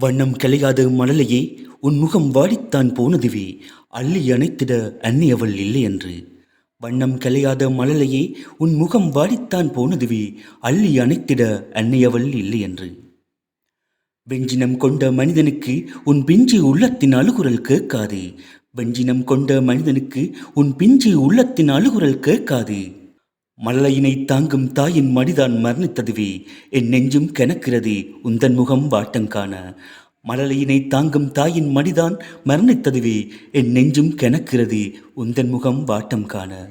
வண்ணம் கலையாத மழலையே உன் முகம் வாடித்தான் போனதுவே. அள்ளி அணைத்திட அன்னியவள் இல்லை என்று வண்ணம் கலையாத மழலையே உன் முகம் வாடித்தான் போனதுவே. அள்ளி அணைத்திட அன்னியவள் இல்லை என்று வெஞ்சினம் கொண்ட மனிதனுக்கு உன் பிஞ்சு உள்ளத்தின் அழுகுரல் கேட்காது. வெஞ்சினம் கொண்ட மனிதனுக்கு உன் பிஞ்சு உள்ளத்தின் அழுகுரல் கேட்காது. மல்லையினை தாங்கும் தாயின் மடிதான் மரணித்ததுவே. என் நெஞ்சும் கெனக்கிறது உந்தன் முகம் வாட்டங்காண மழலையினை தாங்கும் தாயின் மடிதான் மரணித்ததுவே. என் நெஞ்சும் கெனக்கிறது உந்தன் முகம் வாட்டம் காண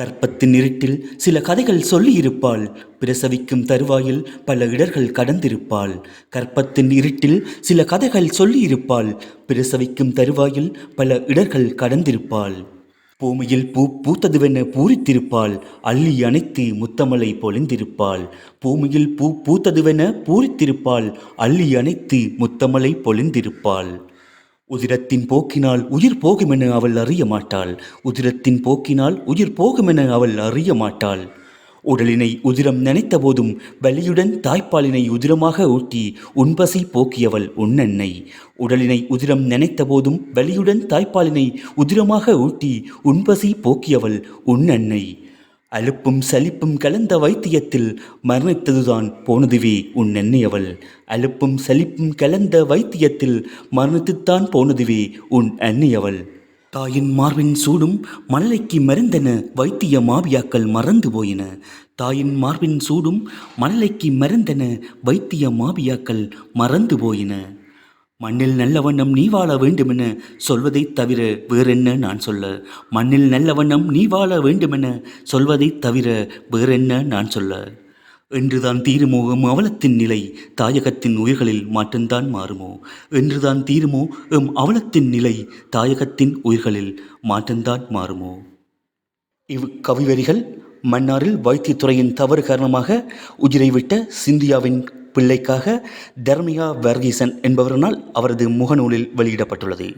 கற்பத்தின் இருட்டில் சில கதைகள் சொல்லியிருப்பாள். பிரசவிக்கும் தருவாயில் பல இடர்கள் கடந்திருப்பாள். கற்பத்தின் இருட்டில் சில கதைகள் சொல்லியிருப்பாள். பிரசவிக்கும் தருவாயில் பல இடர்கள் கடந்திருப்பாள். பூமியில் பூ பூத்ததுவென பூரித்திருப்பாள். அள்ளி அணைத்து முத்தமலை பொழிந்திருப்பாள். பூமியில் பூ பூத்ததுவென பூரித்திருப்பாள். அள்ளி அணைத்து முத்தமலை பொழிந்திருப்பாள். உதிரத்தின் போக்கினால் உயிர் போகுமென அவள் அறிய மாட்டாள். உதிரத்தின் போக்கினால் உயிர் போகுமென அவள் அறிய மாட்டாள். உடலினை உதிரம் நினைத்த போதும் வலியுடன் தாய்ப்பாலினை உதிரமாக ஊட்டி உன்பசை போக்கியவள் உன்னென்னை. உடலினை உதிரம் நினைத்த போதும் வலியுடன் தாய்ப்பாலினை உதிரமாக ஊட்டி உன்பசை போக்கியவள் உன்னென்னை. அலுப்பும் சலிப்பும் கலந்த வைத்தியத்தில் மரணித்ததுதான் போனதுவே உன் எண்ணியவள் அலுப்பும் சலிப்பும் கலந்த வைத்தியத்தில் மரணித்துத்தான் போனதுவே உன் அன்னையவள். தாயின் மார்பின் சூடும் மழலைக்கு மருந்தென வைத்திய மாவியாக்கள் மறந்து போயின. தாயின் மார்பின் சூடும் மழலைக்கு மருந்தென வைத்திய மாவியாக்கள் மறந்து போயின. மண்ணில் நல்ல வண்ணம் நீ வாழ வேண்டுமென சொல்வதைத் தவிர வேறென்ன நான் சொல்ல? மண்ணில் நல்ல வண்ணம் நீ வாழ வேண்டுமென சொல்வதைத் தவிர வேறென்ன நான் சொல்ல? என்றுதான் தீருமோ எம் அவலத்தின் நிலை தாயகத்தின் உயிர்களில் மாற்றம்தான் மாறுமோ? என்றுதான் தீருமோ எம் அவலத்தின் நிலை தாயகத்தின் உயிர்களில் மாற்றம்தான் மாறுமோ? இவ் கவிவரிகள் மன்னாரில் வைத்தியத்துறையின் தவறு காரணமாக உயிரை விட்ட சிந்தியாவின் பிள்ளைக்காக தர்மியா வர்கீசன் என்பவரனால் அவரது முகநூலில் வெளியிடப்பட்டுள்ளது.